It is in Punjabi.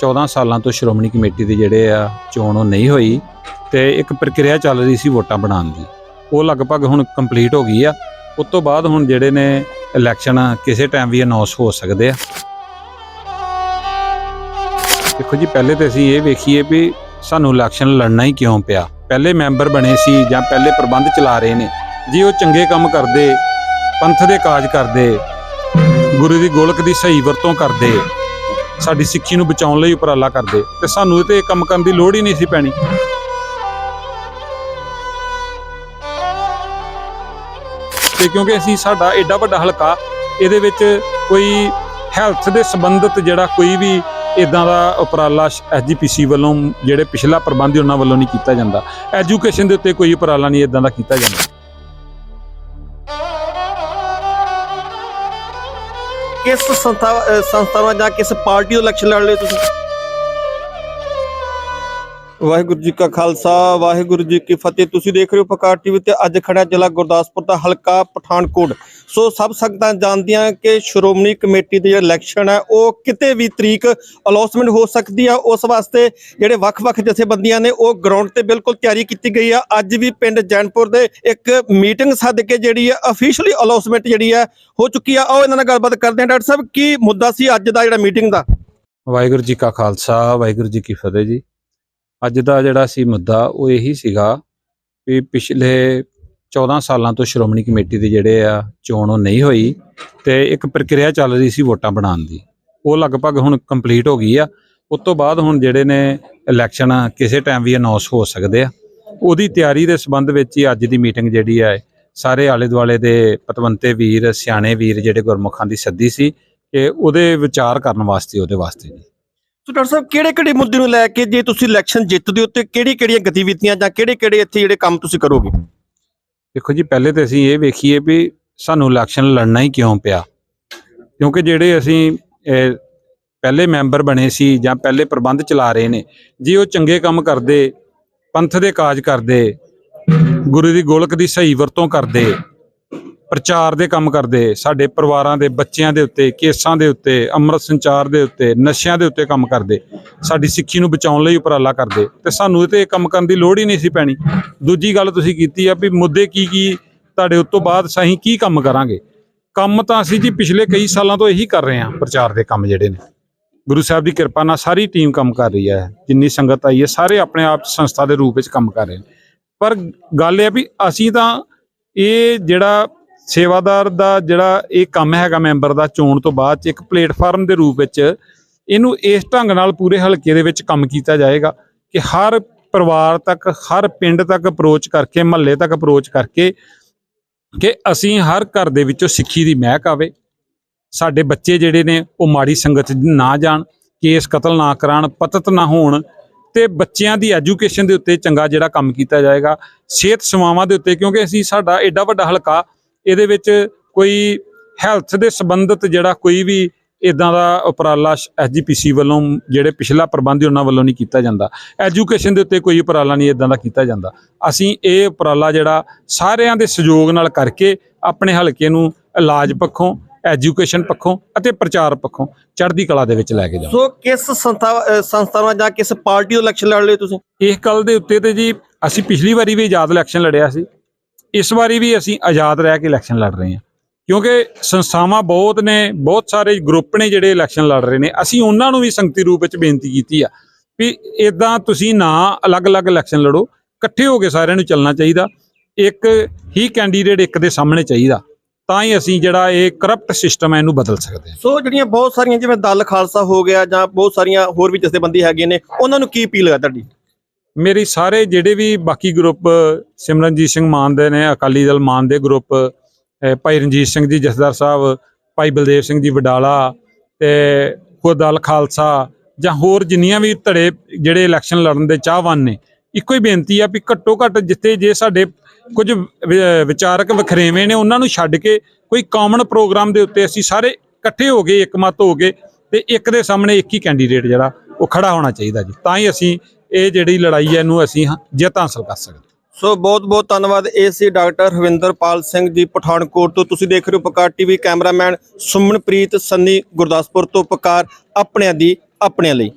14 ਸਾਲਾਂ ਤੋਂ ਸ਼੍ਰੋਮਣੀ ਕਮੇਟੀ ਦੇ ਜਿਹੜੇ ਆ ਚੋਣ ਉਹ ਨਹੀਂ ਹੋਈ ਤੇ ਇੱਕ ਪ੍ਰਕਿਰਿਆ ਚੱਲ ਰਹੀ ਸੀ ਵੋਟਾਂ ਬਣਾਉਣ ਦੀ। ਉਹ ਲਗਭਗ ਹੁਣ ਕੰਪਲੀਟ ਹੋ ਗਈ ਆ। ਉਸ ਤੋਂ ਬਾਅਦ ਹੁਣ ਜਿਹੜੇ ਨੇ ਇਲੈਕਸ਼ਨ ਕਿਸੇ ਟਾਈਮ ਵੀ ਅਨਾਉਂਸ ਹੋ ਸਕਦੇ ਆ। ਦੇਖੋ ਜੀ, ਪਹਿਲੇ ਤੇ ਅਸੀਂ ਇਹ ਵੇਖੀਏ ਵੀ ਸਾਨੂੰ ਇਲੈਕਸ਼ਨ ਲੜਨਾ ਹੀ ਕਿਉਂ ਪਿਆ? ਪਹਿਲੇ ਮੈਂਬਰ ਬਣੇ ਸੀ ਜਾਂ ਪਹਿਲੇ ਪ੍ਰਬੰਧ ਚਲਾ ਰਹੇ ਨੇ? ਜੇ, ਉਹ ਚੰਗੇ ਕੰਮ ਕਰਦੇ, ਪੰਥ ਦੇ ਕਾਜ ਕਰਦੇ, ਗੁਰੂ ਦੀ ਗੋਲਕ ਦੀ ਸਹੀ ਵਰਤੋਂ ਕਰਦੇ ਸਾਡੀ ਸਿੱਖੀ ਨੂੰ ਬਚਾਉਣ ਲਈ ਉਪਰਾਲਾ ਕਰਦੇ ਤੇ ਸਾਨੂੰ ਇਹ ਤੇ ਕੰਮ ਕਰਨ ਦੀ ਲੋੜ ਹੀ ਨਹੀਂ ਸੀ ਪੈਣੀ। ਤੇ ਕਿਉਂਕਿ ਅਸੀਂ ਸਾਡਾ ਐਡਾ ਵੱਡਾ ਹਲਕਾ, ਇਹਦੇ ਵਿੱਚ ਕੋਈ ਹੈਲਥ ਦੇ ਸੰਬੰਧਿਤ ਜਿਹੜਾ ਕੋਈ ਵੀ ਇਦਾਂ ਦਾ ਉਪਰਾਲਾ ਐਸਜੀਪੀਸੀ ਵੱਲੋਂ ਜਿਹੜੇ ਪਿਛਲਾ ਪ੍ਰਬੰਧ ਉਹਨਾਂ ਵੱਲੋਂ ਨਹੀਂ ਕੀਤਾ ਜਾਂਦਾ। ਐਜੂਕੇਸ਼ਨ ਦੇ ਉੱਤੇ ਕੋਈ ਉਪਰਾਲਾ ਨਹੀਂ ਇਦਾਂ ਦਾ ਕੀਤਾ ਜਾਂਦਾ। ਕਿਸ ਸੰਸਥਾ ਅਹ ਸੰਸਥਾਵਾਂ ਜਾਂ ਕਿਸ ਪਾਰਟੀ ਤੋਂ ਇਲੈਕਸ਼ਨ ਲੜ ਰਹੇ ਤੁਸੀਂ? ਵਾਹਿਗੁਰੂ ਜੀ ਕਾ ਖਾਲਸਾ, ਵਾਹਿਗੁਰੂ ਜੀ ਕੀ ਫਤਿਹ। ਤੁਸੀਂ ਦੇਖ ਰਹੇ ਹੋ ਪਕਾਰ ਟੀਵੀ ਤੇ ਅੱਜ ਖੜਾ ਜ਼ਿਲ੍ਹਾ ਗੁਰਦਾਸਪੁਰ ਦਾ ਹਲਕਾ ਪਠਾਨਕੋਟ। ਸੋ ਸਭ ਸੰਗਤਾਂ ਜਾਣਦੀਆਂ ਕਿ ਸ਼੍ਰੋਮਣੀ ਕਮੇਟੀ ਦੇ ਜਿਹੜਾ ਇਲੈਕਸ਼ਨ ਹੈ, ਉਹ ਕਿਤੇ ਵੀ ਤਰੀਕ ਅਲੌਸਮੈਂਟ ਹੋ ਸਕਦੀ ਆ। ਉਸ ਵਾਸਤੇ ਜਿਹੜੇ ਵੱਖ-ਵੱਖ ਜਥੇਬੰਦੀਆਂ ਨੇ, ਉਹ ਗਰਾਊਂਡ ਤੇ ਬਿਲਕੁਲ ਤਿਆਰੀ ਕੀਤੀ ਗਈ ਆ। ਅੱਜ ਵੀ ਪਿੰਡ ਜੈਨਪੁਰ ਦੇ ਇੱਕ ਮੀਟਿੰਗ ਸੱਦ ਕੇ ਜਿਹੜੀ ਆ ਅਫੀਸ਼ੀਅਲੀ ਅਲੌਸਮੈਂਟ ਜਿਹੜੀ ਆ, ਹੋ ਚੁੱਕੀ ਆ। ਆਓ ਇਹਨਾਂ ਨਾਲ ਗੱਲਬਾਤ ਕਰਦੇ ਹਾਂ। ਡਾਕਟਰ ਸਾਹਿਬ, ਕੀ ਮੁੱਦਾ ਸੀ ਅੱਜ ਦਾ ਜਿਹੜਾ ਮੀਟਿੰਗ ਦਾ? ਵਾਹਿਗੁਰੂ ਜੀ ਕਾ ਖਾਲਸਾ, ਵਾਹਿਗੁਰੂ ਜੀ ਕੀ ਫਤਿਹ ਜੀ। ਅੱਜ ਦਾ ਜਿਹੜਾ ਸੀ ਮੁੱਦਾ, ਉਹ ਇਹੀ ਸੀਗਾ ਵੀ ਪਿਛਲੇ 14 ਸਾਲਾਂ ਤੋਂ ਸ਼੍ਰੋਮਣੀ ਕਮੇਟੀ ਦੇ ਜਿਹੜੇ ਆ ਚੋਣ ਉਹ ਨਹੀਂ ਹੋਈ ਤੇ ਇੱਕ ਪ੍ਰਕਿਰਿਆ ਚੱਲ ਰਹੀ ਸੀ ਵੋਟਾਂ ਬਣਾਉਣ ਦੀ। ਉਹ ਲਗਭਗ ਹੁਣ ਕੰਪਲੀਟ ਹੋ ਗਈ ਆ। ਉਸ ਤੋਂ ਬਾਅਦ ਹੁਣ ਜਿਹੜੇ ਨੇ ਇਲੈਕਸ਼ਨ ਕਿਸੇ ਟਾਈਮ ਵੀ ਅਨਾਉਂਸ ਹੋ ਸਕਦੇ ਆ। ਉਹਦੀ ਤਿਆਰੀ ਦੇ ਸੰਬੰਧ ਵਿੱਚ ਹੀ ਅੱਜ ਦੀ ਮੀਟਿੰਗ ਜਿਹੜੀ ਆ, ਸਾਰੇ ਆਲੇ ਦੁਆਲੇ ਦੇ ਪਤਵੰਤੇ ਵੀਰ, ਸਿਆਣੇ ਵੀਰ ਜਿਹੜੇ ਗੁਰਮੁਖਾਂ ਦੀ ਸੱਦੀ ਸੀ, ਕਿ ਉਹਦੇ ਵਿਚਾਰ ਕਰਨ ਵਾਸਤੇ, ਉਹਦੇ ਵਾਸਤੇ। ਜੀ ਸੋ ਡਾਕਟਰ ਸਾਹਿਬ, ਕਿਹੜੇ ਕਿਹੜੇ ਮੁੱਦੇ ਨੂੰ ਲੈ ਕੇ ਜੇ ਤੁਸੀਂ ਇਲੈਕਸ਼ਨ ਜਿੱਤਦੇ ਹੋ ਤੇ ਕਿਹੜੀ ਕਿਹੜੀਆਂ ਗਤੀਵਿਧੀਆਂ ਜਾਂ ਕਿਹੜੇ ਕਿਹੜੇ ਇੱਥੇ ਜਿਹੜੇ ਕੰਮ ਤੁਸੀਂ ਕਰੋਗੇ? ਦੇਖੋ ਜੀ, ਪਹਿਲੇ ਤੇ ਅਸੀਂ ਇਹ ਵੇਖੀਏ ਵੀ ਸਾਨੂੰ ਇਲੈਕਸ਼ਨ ਲੜਨਾ ਹੀ ਕਿਉਂ ਪਿਆ? ਕਿਉਂਕਿ ਜਿਹੜੇ ਅਸੀਂ ਪਹਿਲੇ ਮੈਂਬਰ ਬਣੇ ਸੀ ਜਾਂ ਪਹਿਲੇ ਪ੍ਰਬੰਧ ਚਲਾ ਰਹੇ ਨੇ, ਜੇ ਉਹ ਚੰਗੇ ਕੰਮ ਕਰਦੇ, ਪੰਥ ਦੇ ਕਾਜ ਕਰਦੇ, ਗੁਰੂ ਦੀ ਗੋਲਕ ਦੀ ਸਹੀ ਵਰਤੋਂ ਕਰਦੇ ਪ੍ਰਚਾਰ ਦੇ ਕੰਮ ਕਰਦੇ, ਸਾਡੇ ਪਰਿਵਾਰਾਂ ਦੇ, ਬੱਚਿਆਂ ਦੇ ਉੱਤੇ, ਕੇਸਾਂ ਦੇ ਉੱਤੇ, ਅੰਮ੍ਰਿਤ ਸੰਚਾਰ ਦੇ ਉੱਤੇ, ਨਸ਼ਿਆਂ ਦੇ ਉੱਤੇ ਕੰਮ ਕਰਦੇ। ਸਾਡੀ ਸਿੱਖੀ ਨੂੰ ਬਚਾਉਣ ਲਈ ਉਪਰਾਲਾ ਕਰਦੇ। ਤੇ ਸਾਨੂੰ ਇਹ ਤੇ ਇਹ ਕੰਮ ਕਰਨ ਦੀ ਲੋੜ ਹੀ ਨਹੀਂ ਸੀ ਪੈਣੀ। ਦੂਜੀ ਗੱਲ ਤੁਸੀਂ ਕੀਤੀ ਆ ਵੀ ਮੁੱਦੇ ਕੀ ਕੀ ਤੁਹਾਡੇ ਉਸ ਤੋਂ ਬਾਅਦ ਸਹੀ ਕੀ ਕੰਮ ਕਰਾਂਗੇ? ਕੰਮ ਤਾਂ ਅਸੀਂ ਜੀ ਪਿਛਲੇ ਕਈ ਸਾਲਾਂ ਤੋਂ ਇਹੀ ਕਰ ਰਹੇ ਹਾਂ, ਪ੍ਰਚਾਰ ਦੇ ਕੰਮ ਜਿਹੜੇ ਨੇ। ਗੁਰੂ ਸਾਹਿਬ ਦੀ ਕਿਰਪਾ ਨਾਲ ਸਾਰੀ ਟੀਮ ਕੰਮ ਕਰ ਰਹੀ ਹੈ। ਜਿੰਨੀ ਸੰਗਤ ਆਈ ਹੈ, ਸਾਰੇ ਆਪਣੇ ਆਪ ਸੰਸਥਾ ਦੇ ਰੂਪ ਵਿੱਚ ਕੰਮ ਕਰ ਰਹੇ ਨੇ। ਪਰ ਗੱਲ ਇਹ ਆ ਵੀ ਅਸੀਂ ਤਾਂ ਇਹ ਜਿਹੜਾ ਸੇਵਾਦਾਰ ਦਾ ਜਿਹੜਾ ਇਹ ਕੰਮ ਹੈਗਾ ਮੈਂਬਰ ਦਾ ਚੋਣ ਤੋਂ ਬਾਅਦ 'ਚ ਇੱਕ ਪਲੇਟਫਾਰਮ ਦੇ ਰੂਪ ਵਿੱਚ ਇਹਨੂੰ ਇਸ ਢੰਗ ਨਾਲ ਪੂਰੇ ਹਲਕੇ ਦੇ ਵਿੱਚ ਕੰਮ ਕੀਤਾ ਜਾਏਗਾ ਕਿ ਹਰ ਪਰਿਵਾਰ ਤੱਕ, ਹਰ ਪਿੰਡ ਤੱਕ ਅਪਰੋਚ ਕਰਕੇ, ਮਹੱਲੇ ਤੱਕ ਅਪਰੋਚ ਕਰਕੇ ਕਿ ਅਸੀਂ ਹਰ ਘਰ ਦੇ ਵਿੱਚੋਂ ਸਿੱਖੀ ਦੀ ਮਹਿਕ ਆਵੇ। ਸਾਡੇ ਬੱਚੇ ਜਿਹੜੇ ਨੇ ਉਹ ਮਾੜੀ ਸੰਗਤ 'ਚ ਨਾ ਜਾਣ, ਕੇਸ ਕਤਲ ਨਾ ਕਰਾਣ, ਪਤਤ ਨਾ ਹੋਣ ਤੇ ਬੱਚਿਆਂ ਦੀ ਐਜੂਕੇਸ਼ਨ ਦੇ ਉੱਤੇ ਚੰਗਾ ਜਿਹੜਾ ਕੰਮ ਕੀਤਾ ਜਾਏਗਾ। ਸਿਹਤ ਸੇਵਾਵਾਂ ਦੇ ਉੱਤੇ ਕਿਉਂਕਿ ਅਸੀਂ ਸਾਡਾ ਐਡਾ ਵੱਡਾ ਹਲਕਾ ਇਹਦੇ ਵਿੱਚ ਕੋਈ ਹੈਲਥ ਦੇ ਸੰਬੰਧਿਤ ਜਿਹੜਾ ਕੋਈ ਵੀ ਇਦਾਂ ਦਾ ਉਪਰਾਲਾ ਐਸਜੀਪੀਸੀ ਵੱਲੋਂ ਜਿਹੜੇ ਪਿਛਲਾ ਪ੍ਰਬੰਧ ਉਹਨਾਂ ਵੱਲੋਂ ਨਹੀਂ ਕੀਤਾ ਜਾਂਦਾ। ਐਜੂਕੇਸ਼ਨ ਦੇ ਉੱਤੇ ਕੋਈ ਉਪਰਾਲਾ ਨਹੀਂ ਇਦਾਂ ਦਾ ਕੀਤਾ ਜਾਂਦਾ। ਅਸੀਂ ਇਹ ਉਪਰਾਲਾ ਜਿਹੜਾ ਸਾਰਿਆਂ ਦੇ ਸਹਿਯੋਗ ਨਾਲ ਕਰਕੇ ਆਪਣੇ ਹਲਕੇ ਨੂੰ ਇਲਾਜ ਪੱਖੋਂ ਐਜੂਕੇਸ਼ਨ ਪੱਖੋਂ ਅਤੇ ਪ੍ਰਚਾਰ ਪੱਖੋਂ ਚੜ੍ਹਦੀ ਕਲਾ ਦੇ ਵਿੱਚ ਲੈ ਕੇ ਜਾਵਾਂ ਸੋ ਕਿਸ ਸੰਸਥਾ ਸੰਸਥਾਵਾਂ ਜਾਂ ਕਿਸ ਪਾਰਟੀ ਤੋਂ ਇਲੈਕਸ਼ਨ ਲੜ ਹੋ ਤੁਸੀਂ? ਇਸ ਗੱਲ ਦੇ ਉੱਤੇ ਤੇ ਜੀ ਅਸੀਂ ਪਿਛਲੀ ਵਾਰੀ ਵੀ ਆਜ਼ਾਦ ਇਲੈਕਸ਼ਨ ਲੜਿਆ ਸੀ। ਇਸ ਵਾਰੀ ਵੀ ਅਸੀਂ ਆਜ਼ਾਦ ਰਹਿ ਕੇ ਇਲੈਕਸ਼ਨ ਲੜ ਰਹੇ ਹਾਂ। ਕਿਉਂਕਿ ਸੰਸਥਾਵਾਂ ਬਹੁਤ ਨੇ, ਬਹੁਤ ਸਾਰੇ ਗਰੁੱਪ ਨੇ ਜਿਹੜੇ ਇਲੈਕਸ਼ਨ ਲੜ ਰਹੇ ਨੇ। ਅਸੀਂ ਉਹਨਾਂ ਨੂੰ ਵੀ ਸੰਗਤੀ ਰੂਪ ਵਿੱਚ ਬੇਨਤੀ ਕੀਤੀ ਆ ਵੀ ਇਦਾਂ ਤੁਸੀਂ ਨਾ ਅਲੱਗ-ਅਲੱਗ ਇਲੈਕਸ਼ਨ ਲੜੋ। ਇਕੱਠੇ ਹੋ ਕੇ ਸਾਰਿਆਂ ਨੂੰ ਚੱਲਣਾ ਚਾਹੀਦਾ। ਇੱਕ ਹੀ ਕੈਂਡੀਡੇਟ ਇੱਕ ਦੇ ਸਾਹਮਣੇ ਚਾਹੀਦਾ। ਤਾਂ ਹੀ ਅਸੀਂ ਜਿਹੜਾ ਇਹ ਕਰਪਟ ਸਿਸਟਮ ਹੈ ਇਹਨੂੰ ਬਦਲ ਸਕਦੇ ਹਾਂ। ਸੋ ਜਿਹੜੀਆਂ ਬਹੁਤ ਸਾਰੀਆਂ ਜਿਵੇਂ ਦਲ ਖਾਲਸਾ ਹੋ ਗਿਆ ਜਾਂ ਬਹੁਤ ਸਾਰੀਆਂ ਹੋਰ ਵੀ ਜਥੇਬੰਦੀ ਹੈਗੇ ਨੇ, ਉਹਨਾਂ ਨੂੰ ਕੀ ਅਪੀਲ ਹੈ ਤੁਹਾਡੀ? ਮੇਰੀ ਸਾਰੇ ਜਿਹੜੇ ਵੀ ਬਾਕੀ ਗਰੁੱਪ ਸਿਮਰਨਜੀਤ ਸਿੰਘ ਮਾਨ ਦੇ ਨੇ, ਅਕਾਲੀ ਦਲ ਮਾਨ ਦੇ ਗਰੁੱਪ ਭਾਈ ਰਣਜੀਤ ਸਿੰਘ ਜੀ, ਜਥੇਦਾਰ ਸਾਹਿਬ, ਭਾਈ ਬਲਦੇਵ ਸਿੰਘ ਜੀ ਵਡਾਲਾ ਤੇ ਖੁਦ ਦਲ ਖਾਲਸਾ ਜਾਂ ਹੋਰ ਜਿੰਨੀਆਂ ਵੀ ਧੜੇ ਜਿਹੜੇ ਇਲੈਕਸ਼ਨ ਲੜਨ ਦੇ ਚਾਹਵਾਨ ਨੇ, ਇੱਕੋ ਹੀ ਬੇਨਤੀ ਆ ਵੀ ਘੱਟੋ ਘੱਟ ਜਿੱਥੇ ਜੇ ਸਾਡੇ ਕੁਝ ਵਿਚਾਰਕ ਵਖਰੇਵੇਂ ਨੇ, ਉਹਨਾਂ ਨੂੰ ਛੱਡ ਕੇ ਕੋਈ ਕਾਮਨ ਪ੍ਰੋਗਰਾਮ ਦੇ ਉੱਤੇ ਅਸੀਂ ਸਾਰੇ ਇਕੱਠੇ ਹੋ ਗਏ, ਇੱਕਮਤ ਹੋ ਗਏ ਤੇ ਇੱਕ ਦੇ ਸਾਹਮਣੇ ਇੱਕ ਹੀ ਕੈਂਡੀਡੇਟ ਜਿਹੜਾ ਉਹ ਖੜਾ ਹੋਣਾ ਚਾਹੀਦਾ ਜੀ। ਤਾਂ ਹੀ ਅਸੀਂ ਇਹ ਜਿਹੜੀ ਲੜਾਈ ਹੈ ਇਹਨੂੰ ਅਸੀਂ ਹਾਂ- ਜਿੱਤ ਹਾਸਲ ਕਰ ਸਕਦੇ ਸੋ ਬਹੁਤ ਬਹੁਤ ਧੰਨਵਾਦ ਇਹ ਸੀ ਡਾਕਟਰ ਹਵਿੰਦਰਪਾਲ ਸਿੰਘ ਜੀ ਪਠਾਨਕੋਟ ਤੋਂ। ਤੁਸੀਂ ਦੇਖ ਰਹੇ ਹੋ ਪਕਾਰ ਟੀਵੀ ਕੈਮਰਾਮੈਨ ਸੁਮਨਪ੍ਰੀਤ ਸੰਨੀ ਗੁਰਦਾਸਪੁਰ ਤੋਂ ਪਕਾਰ ਆਪਣਿਆਂ ਦੀ ਆਪਣਿਆਂ ਲਈ।